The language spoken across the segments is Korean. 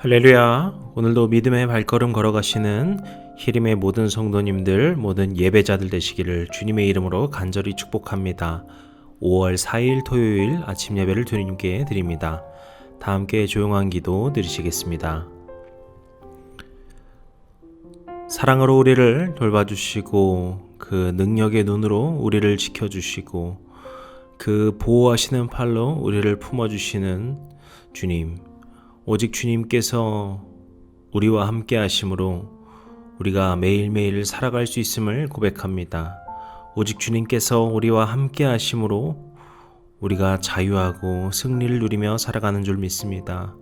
할렐루야. 오늘도 믿음의 발걸음 걸어가시는 히림의 모든 성도님들, 모든 예배자들 되시기를 주님의 이름으로 간절히 축복합니다. 5월 4일 토요일 아침 예배를 주님께 드립니다. 다 함께 조용한 기도 드리시겠습니다. 사랑으로 우리를 돌봐주시고 그 능력의 눈으로 우리를 지켜주시고 그 보호하시는 팔로 우리를 품어주시는 주님. 오직 주님께서 우리와 함께 하심으로 우리가 매일매일 살아갈 수 있음을 고백합니다. 오직 주님께서 우리와 함께 하심으로 우리가 자유하고 승리를 누리며 살아가는 줄 믿습니다.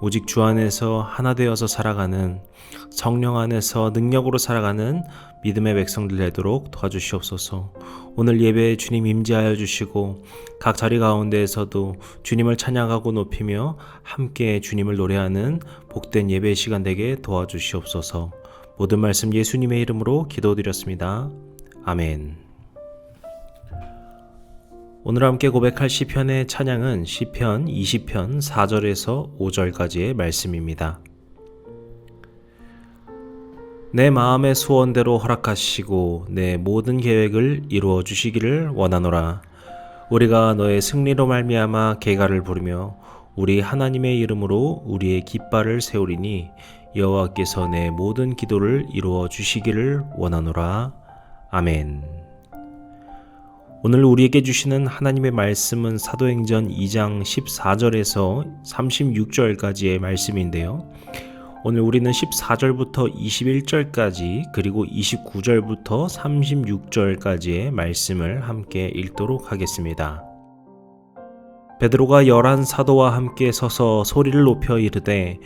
오직 주 안에서 하나 되어서 살아가는 성령 안에서 능력으로 살아가는 믿음의 백성들 되도록 도와주시옵소서. 오늘 예배에 주님 임재하여 주시고 각 자리 가운데에서도 주님을 찬양하고 높이며 함께 주님을 노래하는 복된 예배 시간 되게 도와주시옵소서. 모든 말씀 예수님의 이름으로 기도드렸습니다. 아멘. 오늘 함께 고백할 시편의 찬양은 시편 20편 4절에서 5절까지의 말씀입니다. 내 마음의 소원대로 허락하시고 내 모든 계획을 이루어 주시기를 원하노라. 우리가 너의 승리로 말미암아 개가를 부르며 우리 하나님의 이름으로 우리의 깃발을 세우리니 여호와께서 내 모든 기도를 이루어 주시기를 원하노라. 아멘. 오늘 우리에게 주시는 하나님의 말씀은 사도행전 2장 14절에서 36절까지의 말씀인데요. 오늘 우리는 14절부터 21절까지 그리고 29절부터 36절까지의 말씀을 함께 읽도록 하겠습니다. 베드로가 열한 사도와 함께 서서 소리를 높여 이르되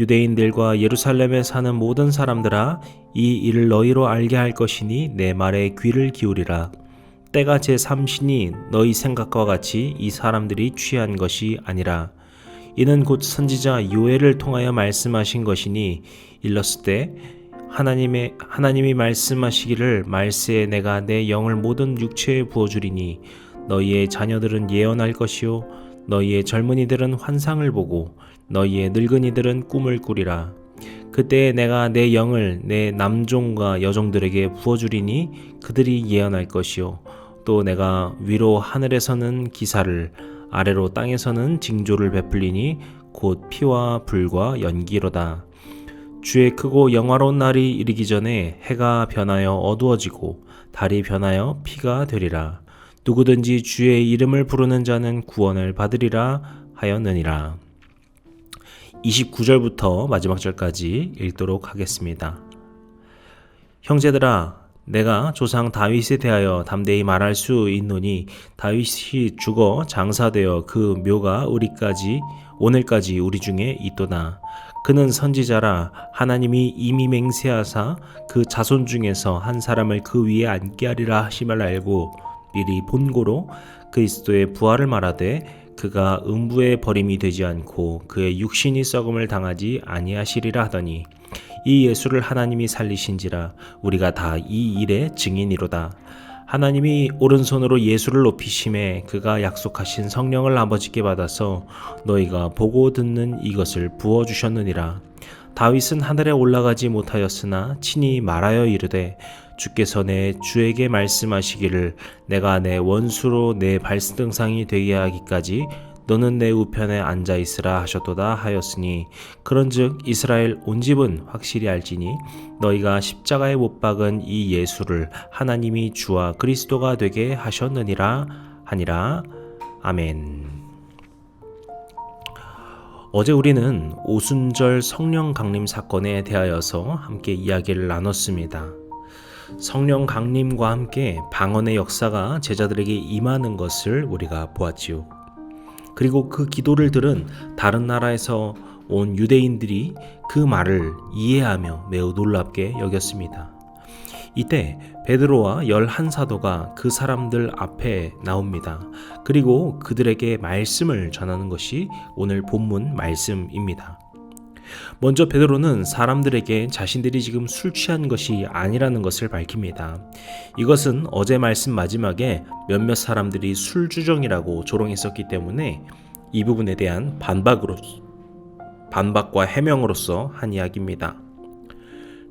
유대인들과 예루살렘에 사는 모든 사람들아 이 일을 너희로 알게 할 것이니 내 말에 귀를 기울이라 때가 제 삼신이 너희 생각과 같이 이 사람들이 취한 것이 아니라 이는 곧 선지자 요엘을 통하여 말씀하신 것이니 일렀을 때 하나님의 하나님이 말씀하시기를 말세에 내가 내 영을 모든 육체에 부어 주리니 너희의 자녀들은 예언할 것이요 너희의 젊은이들은 환상을 보고 너희의 늙은이들은 꿈을 꾸리라. 그때에 내가 내 영을 내 남종과 여종들에게 부어 주리니 그들이 예언할 것이요 또 내가 위로 하늘에서는 기사를 아래로 땅에서는 징조를 베풀리니 곧 피와 불과 연기로다. 주의 크고 영화로운 날이 이르기 전에 해가 변하여 어두워지고 달이 변하여 피가 되리라. 누구든지 주의 이름을 부르는 자는 구원을 받으리라 하였느니라. 29절부터 마지막 절까지 읽도록 하겠습니다. 형제들아 내가 조상 다윗에 대하여 담대히 말할 수 있노니 다윗이 죽어 장사되어 그 묘가 우리까지 오늘까지 우리 중에 있도다. 그는 선지자라 하나님이 이미 맹세하사 그 자손 중에서 한 사람을 그 위에 앉게 하리라 하심을 알고 미리 본고로 그리스도의 부활을 말하되 그가 음부의 버림이 되지 않고 그의 육신이 썩음을 당하지 아니하시리라 하더니 이 예수를 하나님이 살리신지라 우리가 다 이 일의 증인이로다. 하나님이 오른손으로 예수를 높이심에 그가 약속하신 성령을 아버지께 받아서 너희가 보고 듣는 이것을 부어 주셨느니라. 다윗은 하늘에 올라가지 못하였으나 친히 말하여 이르되 주께서 내 주에게 말씀하시기를 내가 내 원수로 내 발등상이 되게 하기까지 너는 내 우편에 앉아 있으라 하셨도다 하였으니 그런즉 이스라엘 온 집은 확실히 알지니 너희가 십자가에 못 박은 이 예수를 하나님이 주와 그리스도가 되게 하셨느니라 하니라 아멘. 어제 우리는 오순절 성령 강림 사건에 대하여서 함께 이야기를 나눴습니다. 성령 강림과 함께 방언의 역사가 제자들에게 임하는 것을 우리가 보았지요. 그리고 그 기도를 들은 다른 나라에서 온 유대인들이 그 말을 이해하며 매우 놀랍게 여겼습니다. 이때 베드로와 열한 사도가 그 사람들 앞에 나옵니다. 그리고 그들에게 말씀을 전하는 것이 오늘 본문 말씀입니다. 먼저 베드로는 사람들에게 자신들이 지금 술 취한 것이 아니라는 것을 밝힙니다. 이것은 어제 말씀 마지막에 몇몇 사람들이 술주정이라고 조롱했었기 때문에 이 부분에 대한 반박으로 반박과 해명으로서 한 이야기입니다.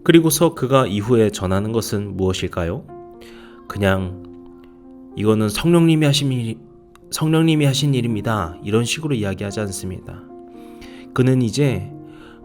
그리고서 그가 이후에 전하는 것은 무엇일까요? 그냥 이거는 성령님이 하신 일, 성령님이 하신 일입니다. 이런 식으로 이야기하지 않습니다. 그는 이제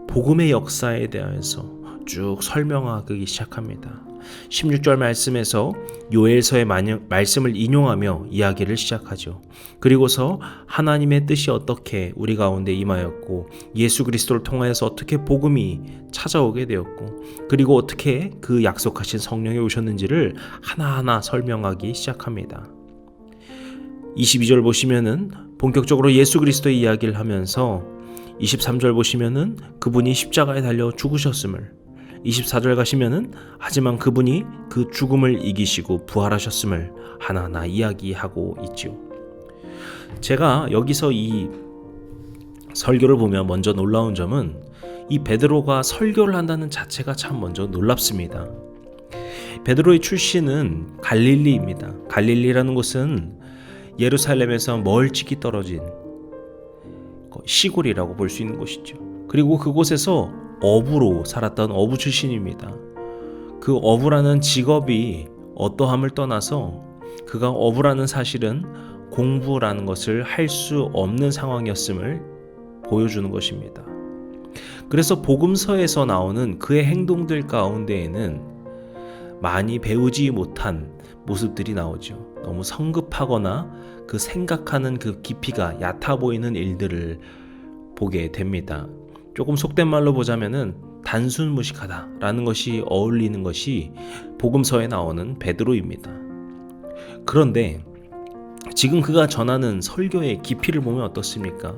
복음의 역사에 대하여서 쭉 설명하기 시작합니다. 16절 말씀에서 요엘서의 말씀을 인용하며 이야기를 시작하죠. 그리고서 하나님의 뜻이 어떻게 우리 가운데 임하였고 예수 그리스도를 통하여서 어떻게 복음이 찾아오게 되었고 그리고 어떻게 그 약속하신 성령이 오셨는지를 하나하나 설명하기 시작합니다. 22절 보시면은 본격적으로 예수 그리스도의 이야기를 하면서 23절 보시면은 그분이 십자가에 달려 죽으셨음을 24절 가시면은 하지만 그분이 그 죽음을 이기시고 부활하셨음을 하나하나 이야기하고 있죠. 제가 여기서 이 설교를 보면 먼저 놀라운 점은 이 베드로가 설교를 한다는 자체가 참 먼저 놀랍습니다. 베드로의 출신은 갈릴리입니다. 갈릴리라는 곳은 예루살렘에서 멀찍이 떨어진 시골이라고 볼 수 있는 곳이죠. 그리고 그곳에서 어부로 살았던 어부 출신입니다. 그 어부라는 직업이 어떠함을 떠나서 그가 어부라는 사실은 공부라는 것을 할 수 없는 상황이었음을 보여주는 것입니다. 그래서 복음서에서 나오는 그의 행동들 가운데에는 많이 배우지 못한 모습들이 나오죠. 너무 성급하거나 그 생각하는 그 깊이가 얕아 보이는 일들을 보게 됩니다. 조금 속된 말로 보자면은 단순 무식하다라는 것이 어울리는 것이 복음서에 나오는 베드로입니다. 그런데 지금 그가 전하는 설교의 깊이를 보면 어떻습니까?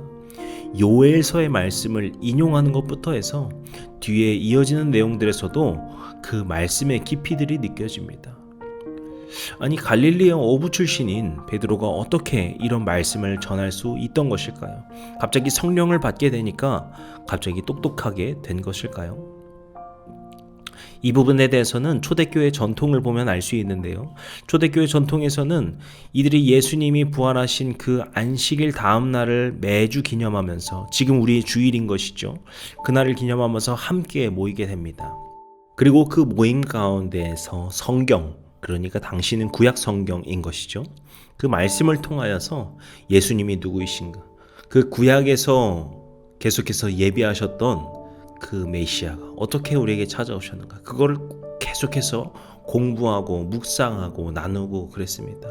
요엘서의 말씀을 인용하는 것부터 해서 뒤에 이어지는 내용들에서도 그 말씀의 깊이들이 느껴집니다. 아니 갈릴리의 어부 출신인 베드로가 어떻게 이런 말씀을 전할 수 있던 것일까요? 갑자기 성령을 받게 되니까 갑자기 똑똑하게 된 것일까요? 이 부분에 대해서는 초대교회 전통을 보면 알 수 있는데요. 초대교회 전통에서는 이들이 예수님이 부활하신 그 안식일 다음 날을 매주 기념하면서 지금 우리의 주일인 것이죠. 그날을 기념하면서 함께 모이게 됩니다. 그리고 그 모임 가운데에서 성경, 그러니까 당신은 구약 성경인 것이죠. 그 말씀을 통하여서 예수님이 누구이신가, 그 구약에서 계속해서 예비하셨던 그 메시아가 어떻게 우리에게 찾아오셨는가, 그거를 계속해서 공부하고 묵상하고 나누고 그랬습니다.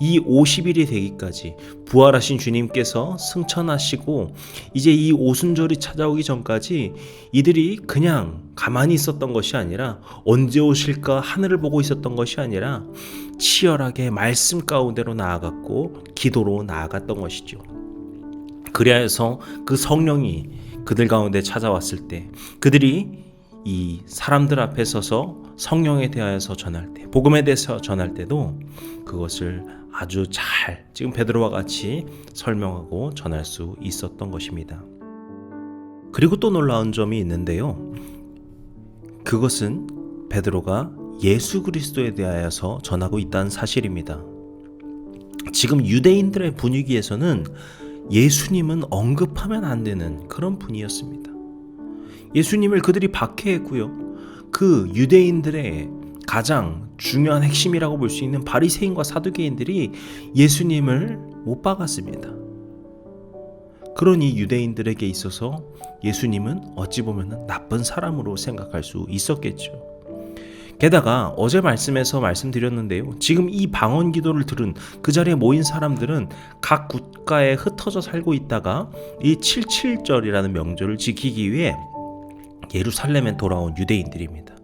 이 50일이 되기까지 부활하신 주님께서 승천하시고 이제 이 오순절이 찾아오기 전까지 이들이 그냥 가만히 있었던 것이 아니라 언제 오실까 하늘을 보고 있었던 것이 아니라 치열하게 말씀 가운데로 나아갔고 기도로 나아갔던 것이죠. 그리하여서 그 성령이 그들 가운데 찾아왔을 때 그들이 이 사람들 앞에 서서 성령에 대하여서 전할 때 복음에 대해서 전할 때도 그것을 아주 잘 지금 베드로와 같이 설명하고 전할 수 있었던 것입니다. 그리고 또 놀라운 점이 있는데요. 그것은 베드로가 예수 그리스도에 대하여서 전하고 있다는 사실입니다. 지금 유대인들의 분위기에서는 예수님은 언급하면 안 되는 그런 분이었습니다. 예수님을 그들이 박해했고요. 그 유대인들의 가장 중요한 핵심이라고 볼 수 있는 바리새인과 사두개인들이 예수님을 못 박았습니다. 그러니 유대인들에게 있어서 예수님은 어찌 보면 나쁜 사람으로 생각할 수 있었겠죠. 게다가 어제 말씀에서 말씀드렸는데요. 지금 이 방언 기도를 들은 그 자리에 모인 사람들은 각 국가에 흩어져 살고 있다가 이 77절이라는 명절을 지키기 위해 예루살렘에 돌아온 유대인들입니다.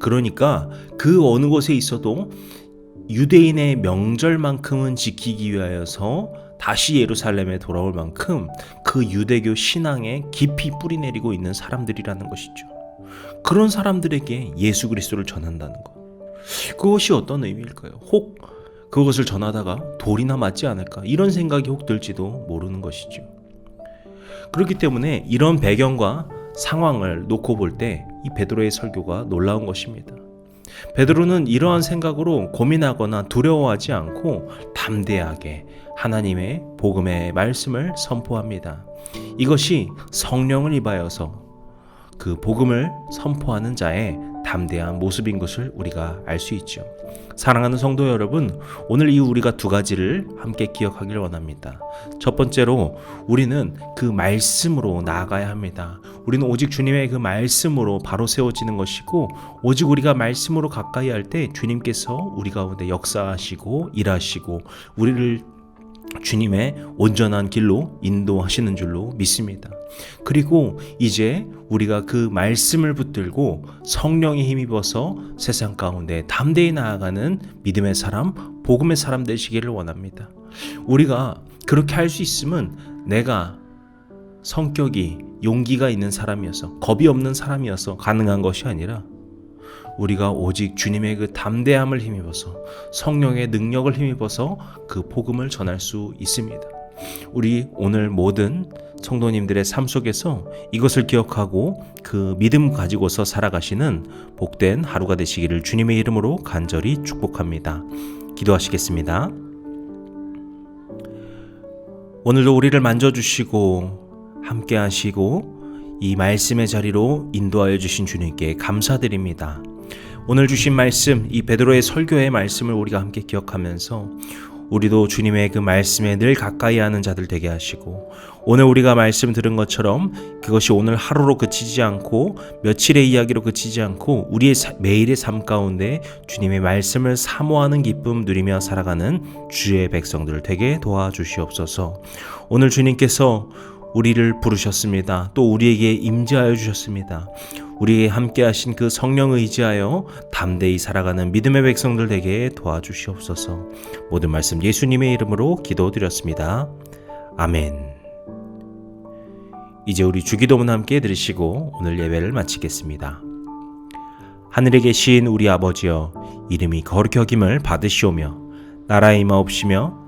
그러니까 그 어느 곳에 있어도 유대인의 명절만큼은 지키기 위하여서 다시 예루살렘에 돌아올 만큼 그 유대교 신앙에 깊이 뿌리내리고 있는 사람들이라는 것이죠. 그런 사람들에게 예수 그리스도를 전한다는 것. 그것이 어떤 의미일까요? 혹 그것을 전하다가 돌이나 맞지 않을까? 이런 생각이 혹 들지도 모르는 것이죠. 그렇기 때문에 이런 배경과 상황을 놓고 볼 때 이 베드로의 설교가 놀라운 것입니다. 베드로는 이러한 생각으로 고민하거나 두려워하지 않고 담대하게 하나님의 복음의 말씀을 선포합니다. 이것이 성령을 입하여서 그 복음을 선포하는 자의 담대한 모습인 것을 우리가 알 수 있죠. 사랑하는 성도 여러분, 오늘 이 우리가 두 가지를 함께 기억하길 원합니다. 첫 번째로 우리는 그 말씀으로 나아가야 합니다. 우리는 오직 주님의 그 말씀으로 바로 세워지는 것이고, 오직 우리가 말씀으로 가까이 할 때 주님께서 우리 가운데 역사하시고 일하시고 우리를 주님의 온전한 길로 인도하시는 줄로 믿습니다. 그리고 이제 우리가 그 말씀을 붙들고 성령에 힘입어서 세상 가운데 담대히 나아가는 믿음의 사람, 복음의 사람 되시기를 원합니다. 우리가 그렇게 할 수 있으면 내가 성격이 용기가 있는 사람이어서 겁이 없는 사람이어서 가능한 것이 아니라 우리가 오직 주님의 그 담대함을 힘입어서 성령의 능력을 힘입어서 그 복음을 전할 수 있습니다. 우리 오늘 모든 성도님들의 삶 속에서 이것을 기억하고 그 믿음 가지고서 살아가시는 복된 하루가 되시기를 주님의 이름으로 간절히 축복합니다. 기도하시겠습니다. 오늘도 우리를 만져주시고 함께 하시고 이 말씀의 자리로 인도하여 주신 주님께 감사드립니다. 오늘 주신 말씀, 이 베드로의 설교의 말씀을 우리가 함께 기억하면서 우리도 주님의 그 말씀에 늘 가까이 하는 자들 되게 하시고 오늘 우리가 말씀 들은 것처럼 그것이 오늘 하루로 그치지 않고 며칠의 이야기로 그치지 않고 우리의 사- 매일의 삶 가운데 주님의 말씀을 사모하는 기쁨 누리며 살아가는 주의 백성들 되게 도와주시옵소서. 오늘 주님께서 우리를 부르셨습니다. 또 우리에게 임재하여 주셨습니다. 우리에게 함께 하신 그 성령 의지하여 담대히 살아가는 믿음의 백성들 되게 도와주시옵소서. 모든 말씀 예수님의 이름으로 기도드렸습니다. 아멘. 이제 우리 주기도문 함께 들으시고 오늘 예배를 마치겠습니다. 하늘에 계신 우리 아버지여 이름이 거룩히 여김을 받으시오며 나라의 임하옵시며